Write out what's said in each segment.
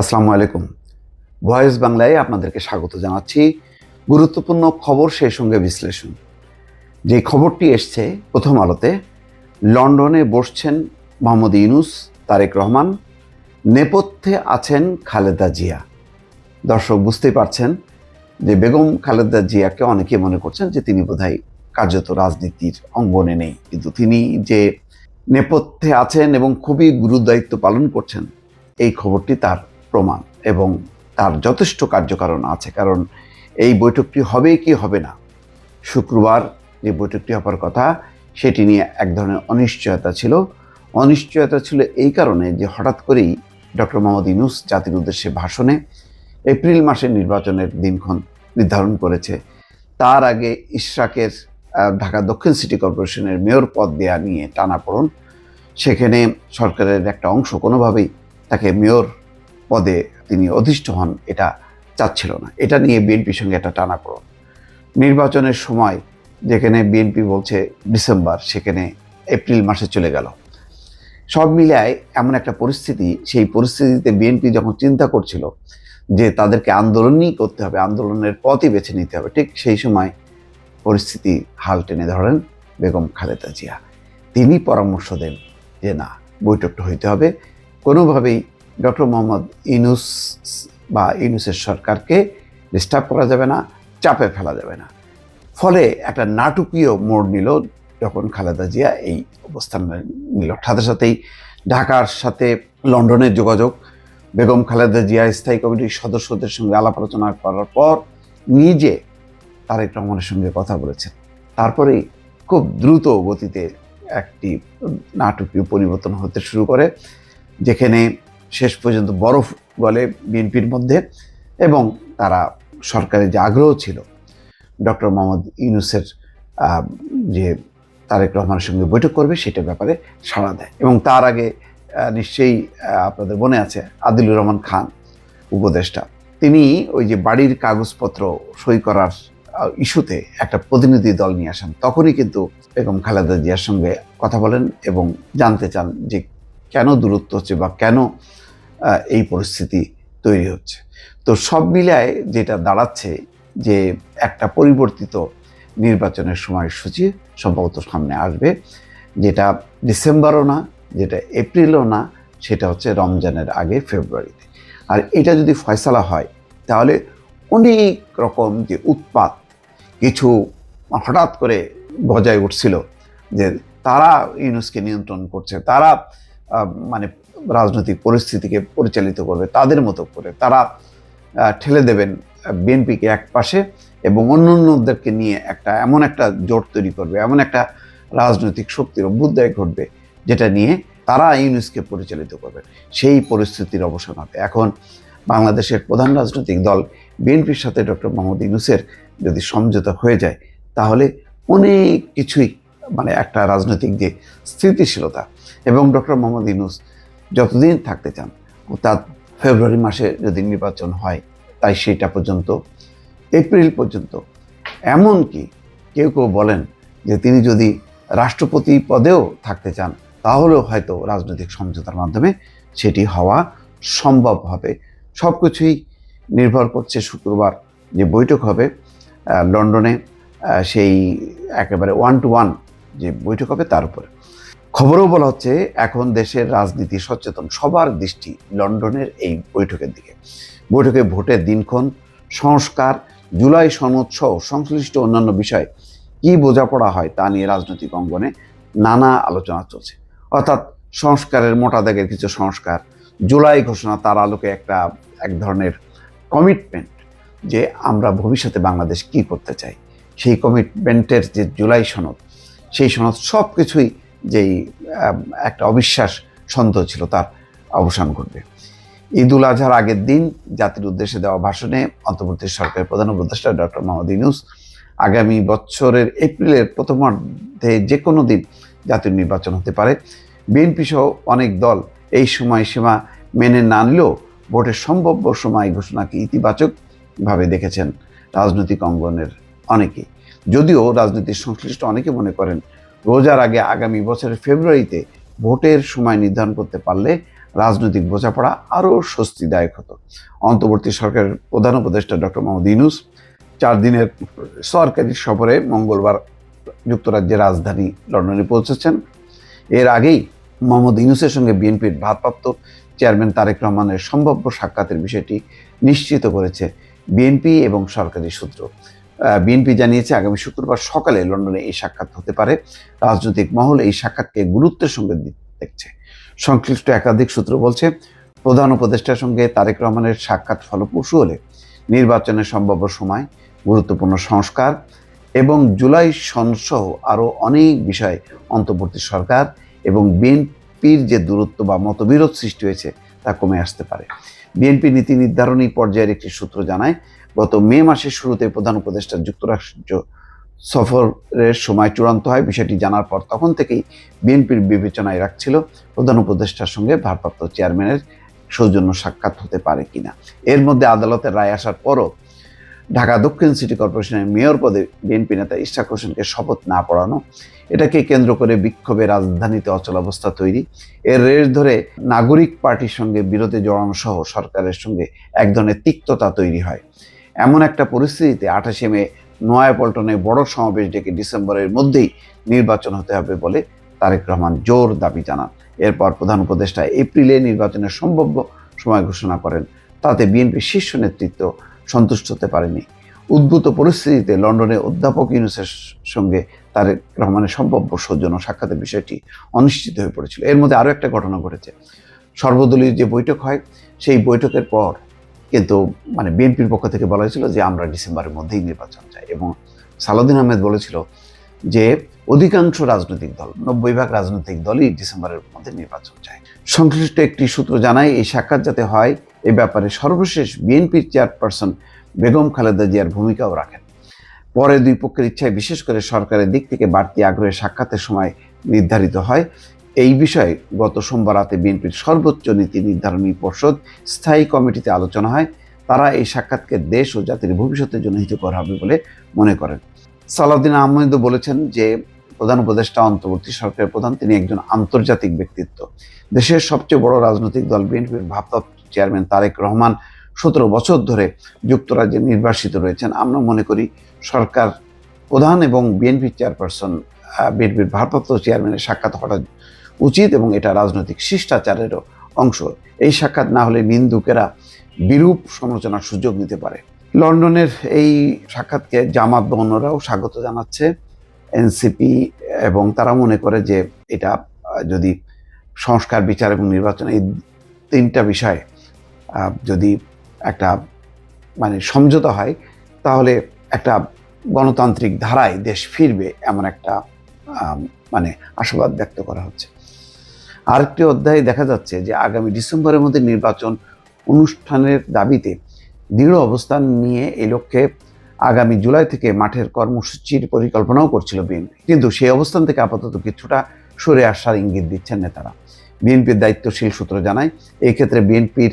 আসসালামু আলাইকুম। ভয়েস বাংলায় আপনাদেরকে স্বাগত জানাচ্ছি। গুরুত্বপূর্ণ খবর সেই সঙ্গে বিশ্লেষণ। যে খবরটি এসছে প্রথম আলোতে, লন্ডনে বসছেন মোহাম্মদ ইউনুস, তারেক রহমান, নেপথ্যে আছেন খালেদা জিয়া। দর্শক বুঝতেই পারছেন যে বেগম খালেদা জিয়াকে অনেকে মনে করছেন যে তিনি বোধহয় কার্যত রাজনীতির অঙ্গনে নেই। কিন্তু তিনি যে নেপথ্যে আছেন এবং খুবই গুরুদায়িত্ব পালন করছেন, এই খবরটি তার প্রমাণ এবং তার যথেষ্ট কার্যকারণ আছে। কারণ এই বৈঠকটি হবে কি হবে না? শুক্রবার যে বৈঠকটি হবার কথা, সেটি নিয়ে এক ধরনের অনিশ্চয়তা ছিল। অনিশ্চয়তা ছিল এই কারণে যে হঠাৎ করেই ডক্টর মোহাম্মদ ইউনুস জাতির উদ্দেশ্যে ভাষণে এপ্রিল মাসের নির্বাচনের দিনক্ষণ নির্ধারণ করেছে। তার আগে ইশরাকের ঢাকা দক্ষিণ সিটি কর্পোরেশনের মেয়র পদ দেয়া নিয়ে টানাপোড়ন। সেখানে সরকারের একটা অংশ কোনোভাবেই তাকে মেয়র পদে তিনি অধিষ্ঠ হন, এটা চাচ্ছিল না। এটা নিয়ে বিএনপির সঙ্গে একটা টানাপোড়ন। নির্বাচনের সময় যেখানে বিএনপি বলছে ডিসেম্বর, সেখানে এপ্রিল মাসে চলে গেল। সব মিলায় এমন একটা পরিস্থিতি, সেই পরিস্থিতিতে বিএনপি যখন চিন্তা করছিল যে তাদেরকে আন্দোলনই করতে হবে, আন্দোলনের পথই বেছে নিতে হবে, ঠিক সেই সময় পরিস্থিতি হাল টেনে ধরেন বেগম খালেদা জিয়া। তিনি পরামর্শ দেন যে না, বৈঠকটা হইতে হবে। কোনোভাবেই ডক্টর মোহাম্মদ ইনুস বা ইনুসের সরকারকে ডিস্টার্ব করা যাবে না, চাপে ফেলা যাবে না। ফলে একটা নাটকীয় মোড় নিল যখন খালেদা জিয়া এই অবস্থান নিল। সাথে সাথেই ঢাকার সাথে লন্ডনের যোগাযোগ, বেগম খালেদা জিয়া স্থায়ী কমিটির সদস্যদের সঙ্গে আলাপ আলোচনা করার পর নিজে তারেক রহমানের সঙ্গে কথা বলেছেন। তারপরেই খুব দ্রুত গতিতে একটি নাটকীয় পরিবর্তন হতে শুরু করে, যেখানে শেষ পর্যন্ত বরফ বলে বিএনপির মধ্যে এবং তারা সরকারের যে আগ্রহ ছিল, ডক্টর মোহাম্মদ ইউনুসের যে তারেক রহমানের সঙ্গে বৈঠক করবে সেটা ব্যাপারে সাড়া দেয়। এবং তার আগে নিশ্চয়ই আপনাদের মনে আছে আদিলুর রহমান খান, উপদেষ্টা। তিনি ওই যে বাড়ির কাগজপত্র সই করার ইস্যুতে একটা প্রতিনিধি দল নিয়ে আসেন। তখনই কিন্তু বেগম খালেদা জিয়ার সঙ্গে কথা বলেন এবং জানতে চান যে কেন দূরত্ব হচ্ছে বা কেন এই পরিস্থিতি তৈরি হচ্ছে। তো সব মিলায় যেটা দাঁড়াচ্ছে যে একটা পরিবর্তিত নির্বাচনের সময়সূচি সম্ভবত সামনে আসবে, যেটা ডিসেম্বরও না, যেটা এপ্রিলও না, সেটা হচ্ছে রমজানের আগে ফেব্রুয়ারিতে। আর এটা যদি ফয়সালা হয়, তাহলে অনেক রকম যে উৎপাত, কিছু হঠাৎ করে গজায় উঠছিল যে তারা ইউনুসকে নিয়ন্ত্রণ করছে, তারা মানে রাজনৈতিক পরিস্থিতিকে পরিচালিত করবে তাদের মতো করে। তারা ঠেলে দেবেন বিএনপিকে এক পাশে এবং অন্য অন্যদেরকে নিয়ে একটা, এমন একটা জোট তৈরি করবে, এমন একটা রাজনৈতিক শক্তির অভ্যুদয় ঘটবে যেটা নিয়ে তারা ইউনুসকে পরিচালিত করবে। সেই পরিস্থিতির অবসান হবে। এখন বাংলাদেশের প্রধান রাজনৈতিক দল বিএনপির সাথে ডক্টর মোহাম্মদ ইউনুসের যদি সমঝোতা হয়ে যায়, তাহলে অনেক কিছুই মানে একটা রাজনৈতিক যে স্থিতিশীলতা এবং ডক্টর মোহাম্মদ ইউনুস যতদিন থাকতে চান। অর্থাৎ ফেব্রুয়ারি মাসে যদি নির্বাচন হয়, তাই সেটা পর্যন্ত, এপ্রিল পর্যন্ত। এমনকি কেউ কেউ বলেন যে তিনি যদি রাষ্ট্রপতি পদেও থাকতে চান, তাহলেও হয়তো রাজনৈতিক সমঝোতার মাধ্যমে সেটি হওয়া সম্ভব হবে। সব কিছুই নির্ভর করছে শুক্রবার যে বৈঠক হবে। লন্ডনে সেই একেবারে ওয়ান টু ওয়ান যে বৈঠক হবে, তার উপরে। খবরেও বলা হচ্ছে, এখন দেশের রাজনীতি সচেতন। সবার দৃষ্টি লন্ডনের এই বৈঠকের দিকে। বৈঠকে ভোটের দিনক্ষণ, সংস্কার, জুলাই সনদ সহ সংশ্লিষ্ট অন্যান্য বিষয় কি বোঝাপড়া হয় তা নিয়ে রাজনৈতিক অঙ্গনে নানা আলোচনা চলছে। অর্থাৎ সংস্কারের মোটা দাগের কিছু সংস্কার, জুলাই ঘোষণা তার আলোকে একটা, এক ধরনের কমিটমেন্ট যে আমরা ভবিষ্যতে বাংলাদেশ কি করতে চাই। সেই কমিটমেন্টের যে জুলাই সনদ, সেই সনদ সব কিছুই যেই একটা অবিশ্বাস সন্দেহ ছিল তার অবসান ঘটবে। ঈদ উল আজহার আগের দিন জাতির উদ্দেশ্যে দেওয়া ভাষণে অন্তর্বর্তী সরকারের প্রধান উপদেষ্টা ডক্টর মোহাম্মদ ইউনুস আগামী বছরের এপ্রিলের প্রথমার্ধে যে কোনো দিন জাতীয় নির্বাচন হতে পারে। বিএনপি সহ অনেক দল এই সময়সীমা মেনে না নিলেও ভোটের সম্ভাব্য সময় ঘোষণাকে ইতিবাচকভাবে দেখেছেন রাজনৈতিক অঙ্গনের অনেকে যদিও রাজনীতির সংশ্লিষ্ট অনেকে মনে করেন রোজার আগে আগামী বছরের ফেব্রুয়ারিতে ভোটের সময় নির্ধারণ করতে পারলে রাজনৈতিক বোঝাপড়া আরও স্বস্তিদায়ক হতো। অন্তর্বর্তী সরকারের প্রধান উপদেষ্টা ডক্টর মোহাম্মদ ইনুস চার দিনের সরকারি সফরে মঙ্গলবার যুক্তরাজ্যের রাজধানী লন্ডনে পৌঁছেছেন। এর আগেই মোহাম্মদ ইনুসের সঙ্গে বিএনপির ভারপ্রাপ্ত চেয়ারম্যান তারেক রহমানের সম্ভাব্য সাক্ষাতের বিষয়টি নিশ্চিত করেছে বিএনপি এবং সরকারি সূত্র। বিএনপি জানিয়েছে আগামী শুক্রবার সকালে লন্ডনে এই সাক্ষাৎ হতে পারে। রাজনৈতিক মহল এই সাক্ষাৎকে গুরুত্বের সঙ্গে দেখছে। সংশ্লিষ্ট একাধিক সূত্র বলছে, প্রধান উপদেষ্টার সঙ্গে তারেক রহমানের সাক্ষাৎ ফলপ্রসূ হলে নির্বাচনের সম্ভাব্য সময়, গুরুত্বপূর্ণ সংস্কার এবং জুলাই সনসহ আরও অনেক বিষয় অন্তর্বর্তী সরকার এবং বিএনপির যে দূরত্ব বা মতবিরোধ সৃষ্টি হয়েছে তা কমে আসতে পারে। বিএনপি নীতি নির্ধারণী পর্যায়ের একটি সূত্র জানায় গত মে মাসের শুরুতে প্রধান উপদেষ্টা যুক্তরাষ্ট্র সফরের সময় চূড়ান্ত হয়। বিষয়টি জানার পর তখন থেকেই বিএনপির বিবেচনায় রাখছিল প্রধান উপদেষ্টার সঙ্গে ভারপ্রাপ্ত চেয়ারম্যানের সৌজন্য সাক্ষাৎ হতে পারে কিনা। এর মধ্যে আদালতের রায় আসার পরও ঢাকা দক্ষিণ সিটি কর্পোরেশনের মেয়র পদে বিএনপি নেতা ইশাক হোসেনকে শপথ না পড়ানো, এটাকে কেন্দ্র করে বিক্ষোভে রাজধানীতে অচলাবস্থা তৈরি। এর রেশ ধরে নাগরিক পার্টির সঙ্গে বিরোধে জড়ানো সহ সরকারের সঙ্গে এক ধরনের তিক্ততা তৈরি হয়। এমন একটা পরিস্থিতিতে আঠাশে মে নয়াপল্টনে বড় সমাবেশ ডেকে ডিসেম্বরের মধ্যেই নির্বাচন হতে হবে বলে তারেক রহমান জোর দাবি জানান। এরপর প্রধান উপদেষ্টা এপ্রিলে নির্বাচনের সম্ভাব্য সময় ঘোষণা করেন। তাতে বিএনপির শীর্ষ নেতৃত্ব সন্তুষ্ট হতে পারেনি। উদ্ভূত পরিস্থিতিতে লন্ডনে অধ্যাপক ইউনুসের সঙ্গে তারেক রহমানের সম্ভাব্য সৌজন্য সাক্ষাতের বিষয়টি অনিশ্চিত হয়ে পড়েছিল। এর মধ্যে আরও একটা ঘটনা ঘটেছে। সর্বদলীয় যে বৈঠক হয়, সেই বৈঠকের পর কিন্তু মানে বিএনপির পক্ষ থেকে বলা হয়েছিল যে আমরা ডিসেম্বরের মধ্যেই নির্বাচন চাই এবং সালাউদ্দিন আহমেদ বলেছিল যে অধিকাংশ রাজনৈতিক দল, নব্বই ভাগ রাজনৈতিক দলই ডিসেম্বরের মধ্যে নির্বাচন চায়। সংশ্লিষ্ট একটি সূত্র জানায় এই সাক্ষাৎ যাতে হয়, এ ব্যাপারে সর্বশেষ বিএনপির চেয়ারপারসন বেগম খালেদা জিয়ার ভূমিকাও রাখেন। পরে দুই পক্ষের ইচ্ছায় বিশেষ করে সরকারের দিক থেকে বাড়তি আগ্রহে সাক্ষাতের সময় নির্ধারিত হয়। এই বিষয়ে গত সোমবার রাতে বিএনপির সর্বোচ্চ নীতি নির্ধারণী পর্ষদ স্থায়ী কমিটিতে আলোচনা হয়। তারা এই সাক্ষাৎকে দেশ ও জাতির ভবিষ্যতের জন্য হিতকর হবে বলে মনে করেন। সালাউদ্দিন আহমেদও বলেছেন যে, প্রধান উপদেষ্টা অন্তর্বর্তী সরকারের প্রধান, তিনি একজন আন্তর্জাতিক ব্যক্তিত্ব। দেশের সবচেয়ে বড় রাজনৈতিক দল বিএনপির ভারপ্রাপ্ত চেয়ারম্যান তারেক রহমান সতেরো বছর ধরে যুক্তরাজ্যে নির্বাসিত রয়েছেন। আমরা মনে করি সরকার প্রধান এবং বিএনপির চেয়ারপারসন বিএনপির ভারপ্রাপ্ত চেয়ারম্যানের সাক্ষাৎ হওয়া উচিত এবং এটা রাজনৈতিক শিষ্টাচারেরও অংশ। এই সাক্ষাৎ না হলে নিন্দুকেরা বিরূপ সমালোচনার সুযোগ নিতে পারে। লন্ডনের এই সাক্ষাৎকে জামাত বা স্বাগত জানাচ্ছে এনসিপি এবং তারা মনে করে যে এটা যদি সংস্কার, বিচার এবং নির্বাচন এই তিনটা বিষয়ে যদি একটা মানে সমঝোতা হয়, তাহলে একটা গণতান্ত্রিক ধারায় দেশ ফিরবে এমন একটা মানে আশাবাদ ব্যক্ত করা হচ্ছে। আরেকটি অধ্যায়ে দেখা যাচ্ছে যে আগামী ডিসেম্বরের মধ্যে নির্বাচন অনুষ্ঠানের দাবিতে দৃঢ় অবস্থান নিয়ে এই লক্ষ্যে আগামী জুলাই থেকে মাঠের কর্মসূচির পরিকল্পনাও করছিল বিএনপি। কিন্তু সেই অবস্থান থেকে আপাতত কিছুটা সরে আসার ইঙ্গিত দিচ্ছেন নেতারা। বিএনপির দায়িত্বশীল সূত্র জানায়, এই ক্ষেত্রে বিএনপির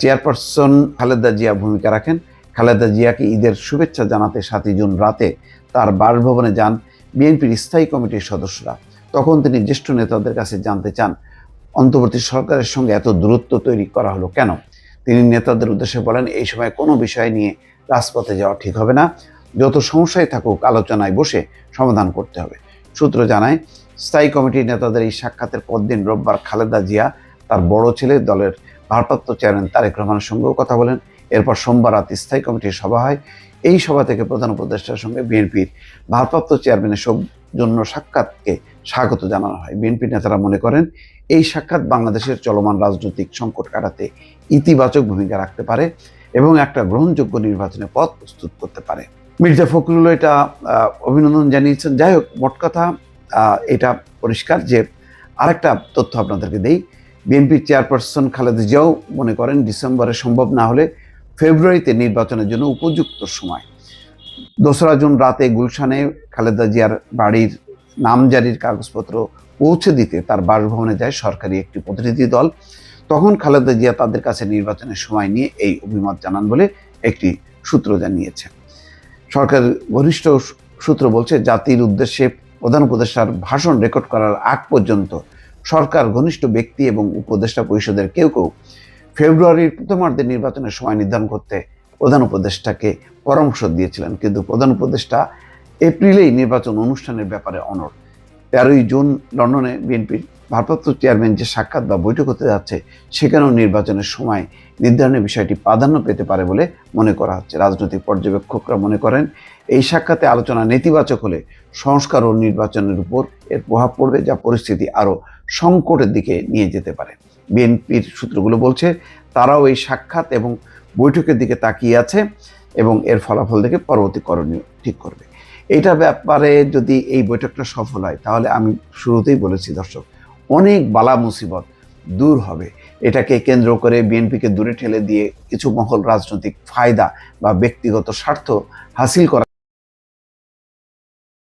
চেয়ারপারসন খালেদা জিয়া ভূমিকা রাখেন। খালেদা জিয়াকে ঈদের শুভেচ্ছা জানাতে সাতই জুন রাতে তার বাসভবনে যান বিএনপির স্থায়ী কমিটির সদস্যরা। তখন তিনি জ্যেষ্ঠ নেতাদের কাছে জানতে চান, অন্তর্বর্তী সরকারের সঙ্গে এত দূরত্ব তৈরি করা হলো কেন? তিনি নেতাদের উদ্দেশ্যে বলেন, এই সময় কোনো বিষয় নিয়ে রাজপথে যাওয়া ঠিক হবে না। যত সমস্যায় থাকুক, আলোচনায় বসে সমাধান করতে হবে। সূত্র জানায়, স্থায়ী কমিটির নেতাদের এই সাক্ষাতের পরদিন রোববার খালেদা জিয়া, তার বড় ছেলে, দলের ভারপ্রাপ্ত চেয়ারম্যান তারেক রহমানের সঙ্গেও কথা বলেন। এরপর সোমবার রাত স্থায়ী কমিটির সভা হয়। এই সভা থেকে প্রধান উপদেষ্টার সঙ্গে বিএনপির ভারপ্রাপ্ত চেয়ারম্যানের জন্য সাক্ষাৎকে স্বাগত জানানো হয়। বিএনপি নেতারা মনে করেন, এই সাক্ষাৎ বাংলাদেশের চলমান রাজনৈতিক সংকট কাটাতে ইতিবাচক ভূমিকা রাখতে পারে এবং একটা গ্রহণযোগ্য নির্বাচনের পথ প্রস্তুত করতে পারে। মির্জা ফখরুল এটা অভিনন্দন জানিয়েছেন। যাই হোক, মোট কথা এটা পরিষ্কার যে আরেকটা তথ্য আপনাদেরকে দেই। বিএনপির চেয়ারপারসন খালেদা জিয়াও মনে করেন, ডিসেম্বরে সম্ভব না হলে ফেব্রুয়ারিতে নির্বাচনের জন্য উপযুক্ত সময়। দোসরা জুন রাতে গুলশানে খালেদা জিয়ার বাড়ির নামজারির কাগজপত্র পৌঁছে দিতে তার বাসভবনে যায় সরকারি একটি প্রতিনিধি দল। তখন খালেদা জিয়া তাদের কাছে নির্বাচনের সময় নিয়ে এই অভিমত জানান বলে একটি সূত্র জানিয়েছে। সরকার ঘনিষ্ঠ সূত্র বলছে, জাতির উদ্দেশ্যে প্রধান উপদেষ্টার ভাষণ রেকর্ড করার আগ পর্যন্ত সরকার ঘনিষ্ঠ ব্যক্তি এবং উপদেষ্টা পরিষদের কেউ কেউ ফেব্রুয়ারির প্রথমার্ধে নির্বাচনের সময় নির্ধারণ করতে প্রধান উপদেষ্টাকে পরামর্শ দিয়েছিলেন। কিন্তু প্রধান উপদেষ্টা এপ্রিলেই নির্বাচন অনুষ্ঠানের ব্যাপারে অনড়। তেরোই জুন লন্ডনে বিএনপির ভারপ্রাপ্ত চেয়ারম্যান যে সাক্ষাৎ বা বৈঠক হতে যাচ্ছে, সেখানেও নির্বাচনের সময় নির্ধারণের বিষয়টি প্রাধান্য পেতে পারে বলে মনে করা হচ্ছে। রাজনৈতিক পর্যবেক্ষকরা মনে করেন, এই সাক্ষাতে আলোচনা নেতিবাচক হলে সংস্কার ও নির্বাচনের উপর এর প্রভাব পড়বে, যা পরিস্থিতি আরও সংকটের দিকে নিয়ে যেতে পারে। বিএনপির সূত্রগুলো বলছে, তারাও এই সাক্ষাৎ এবং বৈঠকের দিকে তাকিয়ে আছে এবং এর ফলাফল দেখে পরবর্তী করণীয় ঠিক করবে। এইটা ব্যাপারে যদি এই বৈঠকটা সফল হয়, তাহলে আমি শুরুতেই বলেছি, দর্শক, অনেক বালা মুসিবত দূর হবে। এটাকে কেন্দ্র করে বিএনপিকে দূরে ঠেলে দিয়ে কিছু মহল রাজনৈতিক ফায়দা বা ব্যক্তিগত স্বার্থ হাসিল করা